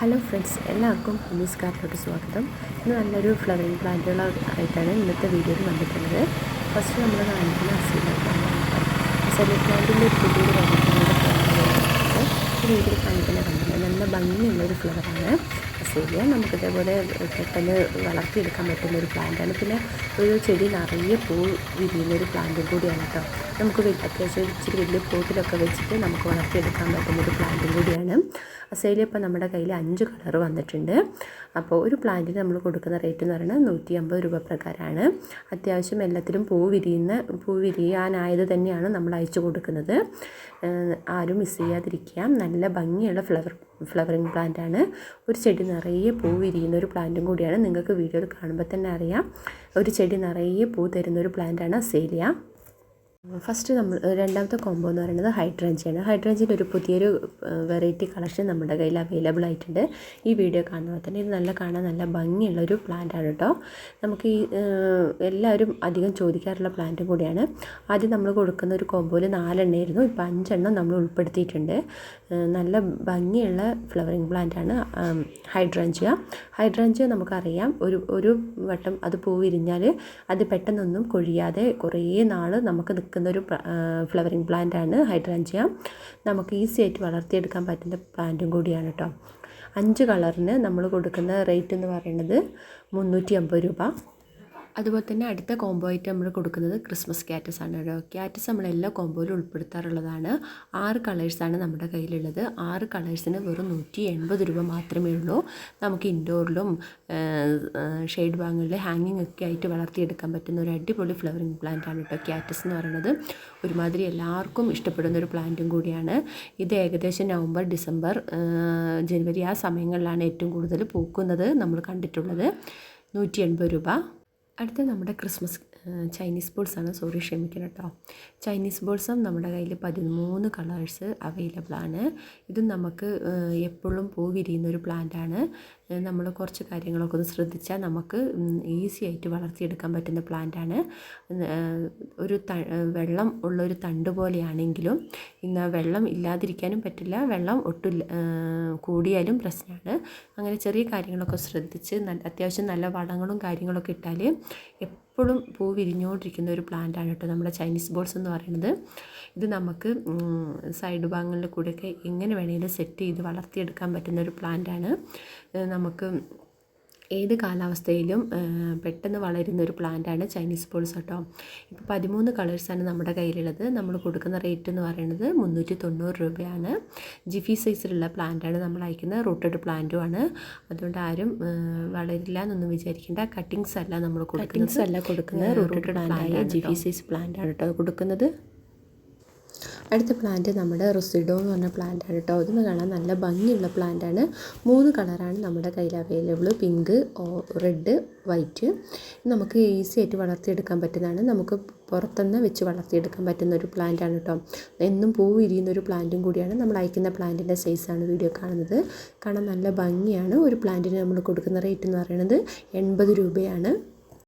Hello friends എല്ലാവർക്കും ഹുമീസ് കാർട്ടിലോട്ട് സ്വാഗതം. ഇന്ന് നല്ലൊരു ഫ്ലവറിങ് പ്ലാന്റുകൾ ആയിട്ടാണ് ഇന്നത്തെ വീഡിയോയിൽ വന്നിട്ടുള്ളത്. ഫസ്റ്റ് നമ്മൾ കാണിക്കുന്ന അസീല പ്ലാന്റാണ് അസീല പ്ലാന്റിന്റെ പുതിയൊരു വന്നിട്ടുള്ള വീഡിയോയിൽ കാണിക്കുന്ന കണ്ടില്ല നല്ല ഭംഗിയുള്ളൊരു ഫ്ലവറാണ്. അസേലിയ നമുക്ക് ഇതേപോലെ പെട്ടെന്ന് വളർത്തിയെടുക്കാൻ പറ്റുന്ന ഒരു പ്ലാന്റാണ്. പിന്നെ ഒരു ചെടി നിറയെ പൂ വിരിയുന്ന ഒരു പ്ലാന്റും കൂടിയാണ് കേട്ടോ. നമുക്ക് അത്യാവശ്യം ഇച്ചിരി വലിയ പോട്ടിലൊക്കെ വെച്ചിട്ട് നമുക്ക് വളർത്തിയെടുക്കാൻ പറ്റുന്ന ഒരു പ്ലാന്റും കൂടിയാണ്. അസേലിയ ഇപ്പോൾ നമ്മുടെ കയ്യിൽ അഞ്ച് കളർ വന്നിട്ടുണ്ട്. അപ്പോൾ ഒരു പ്ലാന്റിന് നമ്മൾ കൊടുക്കുന്ന റേറ്റ് എന്ന് പറയുന്നത് നൂറ്റി അമ്പത് രൂപ പ്രകാരമാണ്. അത്യാവശ്യം എല്ലാത്തിലും പൂ വിരിയുന്ന പൂ വിരിയാനായത് തന്നെയാണ് നമ്മൾ അയച്ചു കൊടുക്കുന്നത്. ആരും മിസ് ചെയ്യാതിരിക്കുക. നല്ല ഭംഗിയുള്ള ഫ്ലവർ ഫ്ലവറിങ് പ്ലാന്റ് ആണ്. ഒരു ചെടി നിറയെ പൂ വിരിയുന്ന ഒരു പ്ലാന്റും കൂടിയാണ് നിങ്ങൾക്ക് വീഡിയോയിൽ കാണുമ്പോൾ തന്നെ അറിയാം. ഒരു ചെടി നിറയെ പൂ തരുന്ന ഒരു പ്ലാന്റാണ് അസേലിയ ഫസ്റ്റ് നമ്മൾ രണ്ടാമത്തെ കോംബോ എന്ന് പറയുന്നത് ഹൈഡ്രഞ്ചിയാണ് ഹൈഡ്രഞ്ചിന്റെ ഒരു പുതിയൊരു വെറൈറ്റി കളക്ഷൻ നമ്മുടെ കയ്യിൽ അവൈലബിൾ ആയിട്ടുണ്ട്. ഈ വീഡിയോ കാണുമ്പോൾ തന്നെ ഇത് നല്ല കാണാൻ നല്ല ഭംഗിയുള്ള ഒരു പ്ലാന്റ് ആണ് കേട്ടോ നമുക്ക് ഈ എല്ലാവരും അധികം ചോദിക്കാറുള്ള പ്ലാന്റും കൂടിയാണ്. ആദ്യം നമ്മൾ കൊടുക്കുന്ന ഒരു കോമ്പോയിൽ നാലെണ്ണയായിരുന്നു ഇപ്പോൾ അഞ്ചെണ്ണം നമ്മൾ ഉൾപ്പെടുത്തിയിട്ടുണ്ട്. നല്ല ഭംഗിയുള്ള ഫ്ലവറിങ് പ്ലാന്റാണ് ഹൈഡ്രഞ്ചിയ ഹൈഡ്രഞ്ചിയ നമുക്കറിയാം ഒരു ഒരു വട്ടം അത് പൂ വിരിഞ്ഞാൽ അത് പെട്ടെന്നൊന്നും കൊഴിയാതെ കുറേ നാൾ നമുക്ക് നിൽക്കുന്ന ഒരു ഫ്ലവറിങ് പ്ലാന്റ് ആണ് ഹൈഡ്രാഞ്ചിയ നമുക്ക് ഈസി ആയിട്ട് വളർത്തിയെടുക്കാൻ പറ്റുന്ന പ്ലാന്റും കൂടിയാണ് കേട്ടോ അഞ്ച് കളറിന് നമ്മൾ കൊടുക്കുന്ന റേറ്റ് എന്ന് പറയുന്നത് മുന്നൂറ്റി അമ്പത് രൂപ. അതുപോലെ തന്നെ അടുത്ത കോംബോ ആയിട്ട് നമ്മൾ കൊടുക്കുന്നത് ക്രിസ്മസ് ക്യാറ്റസ് ആണ് കേട്ടോ. ക്യാറ്റസ് നമ്മൾ എല്ലാ കോംബോയിലും ഉൾപ്പെടുത്താറുള്ളതാണ്. ആറ് കളേഴ്സാണ് നമ്മുടെ കയ്യിലുള്ളത്. ആറ് കളേഴ്സിന് വെറും നൂറ്റി എൺപത് രൂപ മാത്രമേ ഉള്ളൂ. നമുക്ക് ഇൻഡോറിലും ഷെയ്ഡ് ബാങ്ങുകളിൽ ഹാങ്ങിങ് ഒക്കെ ആയിട്ട് വളർത്തിയെടുക്കാൻ പറ്റുന്ന ഒരു അടിപൊളി ഫ്ലവറിങ് പ്ലാന്റ് ആണ് കേട്ടോ ക്യാറ്റസ് എന്ന് പറയുന്നത്. ഒരുമാതിരി എല്ലാവർക്കും ഇഷ്ടപ്പെടുന്ന ഒരു പ്ലാന്റും കൂടിയാണ്. ഇത് ഏകദേശം നവംബർ ഡിസംബർ ജനുവരി ആ സമയങ്ങളിലാണ് ഏറ്റവും കൂടുതൽ പൂക്കുന്നത് നമ്മൾ കണ്ടിട്ടുള്ളത്. നൂറ്റി എൺപത് രൂപ. അടുത്ത നമ്മുടെ ക്രിസ്മസ് ചൈനീസ് ബോൾസ് ആണ്. സോറി ക്ഷമിക്കണം കേട്ടോ. ചൈനീസ് ബോൾസും നമ്മുടെ കയ്യിൽ പതിമൂന്ന് കളേഴ്സ് അവൈലബിൾ ആണ്. ഇതും നമുക്ക് എപ്പോഴും പൂ വിരിയുന്ന ഒരു പ്ലാന്റ് ആണ്. നമ്മൾ കുറച്ച് കാര്യങ്ങളൊക്കെ ഒന്ന് ശ്രദ്ധിച്ചാൽ നമുക്ക് ഈസി ആയിട്ട് വളർത്തിയെടുക്കാൻ പറ്റുന്ന പ്ലാന്റ് ആണ്. ഒരു ത വെള്ളം ഉള്ള ഒരു തണ്ട് പോലെയാണെങ്കിലും ഇന്ന് വെള്ളം ഇല്ലാതിരിക്കാനും പറ്റില്ല. വെള്ളം ഒട്ടില്ല കൂടിയാലും പ്രശ്നമാണ്. അങ്ങനെ ചെറിയ കാര്യങ്ങളൊക്കെ ശ്രദ്ധിച്ച് അത്യാവശ്യം നല്ല വളങ്ങളും കാര്യങ്ങളൊക്കെ ഇട്ടാൽ എപ്പോഴും പൂ വിരിഞ്ഞുകൊണ്ടിരിക്കുന്ന ഒരു പ്ലാന്റ് ആണ് കേട്ടോ നമ്മുടെ ചൈനീസ് ബോൾസ് എന്ന് പറയുന്നത്. ഇത് നമുക്ക് സൈഡ് ഭാഗങ്ങളിൽ കൂടെയൊക്കെ എങ്ങനെ വേണമെങ്കിലും സെറ്റ് ചെയ്ത് വളർത്തിയെടുക്കാൻ പറ്റുന്ന ഒരു പ്ലാന്റ് ആണ്. നമുക്ക് ഏത് കാലാവസ്ഥയിലും പെട്ടെന്ന് വളരുന്ന ഒരു പ്ലാന്റാണ് ചൈനീസ് പോൾസ് കേട്ടോ. ഇപ്പോൾ പതിമൂന്ന് കളേഴ്സാണ് നമ്മുടെ കയ്യിലുള്ളത്. നമ്മൾ കൊടുക്കുന്ന റേറ്റ് എന്ന് പറയുന്നത് മുന്നൂറ്റി തൊണ്ണൂറ് രൂപയാണ്. ജിഫി സൈസിലുള്ള പ്ലാന്റാണ് നമ്മൾ അയക്കുന്നത്. റൂട്ടഡ് പ്ലാന്റും ആണ് അതുകൊണ്ട് ആരും വളരില്ല എന്നൊന്നും വിചാരിക്കേണ്ട. കട്ടിങ്സ് അല്ല നമ്മൾ കൊടുക്കുന്നത്. അല്ല കൊടുക്കുന്നത്. റൂട്ടഡ് പ്ലാന്റായ ജിഫി സൈസ് പ്ലാന്റാണ് കേട്ടോ കൊടുക്കുന്നത്. അടുത്ത പ്ലാന്റ് നമ്മുടെ റൊസിഡോ എന്ന് പറഞ്ഞ പ്ലാന്റ് ആണ് കേട്ടോ അതൊന്ന് കാണാൻ നല്ല ഭംഗിയുള്ള പ്ലാന്റ് ആണ്. മൂന്ന് കളറാണ് നമ്മുടെ കയ്യിൽ അവൈലബിൾ പിങ്ക് റെഡ് വൈറ്റ് നമുക്ക് ഈസി ആയിട്ട് വളർത്തിയെടുക്കാൻ പറ്റുന്നതാണ്. നമുക്ക് പുറത്തുനിന്ന് വെച്ച് വളർത്തിയെടുക്കാൻ പറ്റുന്ന ഒരു പ്ലാന്റ് ആണ് കേട്ടോ എന്നും പൂ വിരിയുന്ന ഒരു പ്ലാന്റും കൂടിയാണ്. നമ്മൾ അയക്കുന്ന പ്ലാന്റിന്റെ സൈസാണ് വീഡിയോ കാണുന്നത്. കാണാൻ നല്ല ഭംഗിയാണ്. ഒരു പ്ലാന്റിന് നമ്മൾ കൊടുക്കുന്ന റേറ്റ് എന്ന് പറയുന്നത് എൺപത് രൂപയാണ്.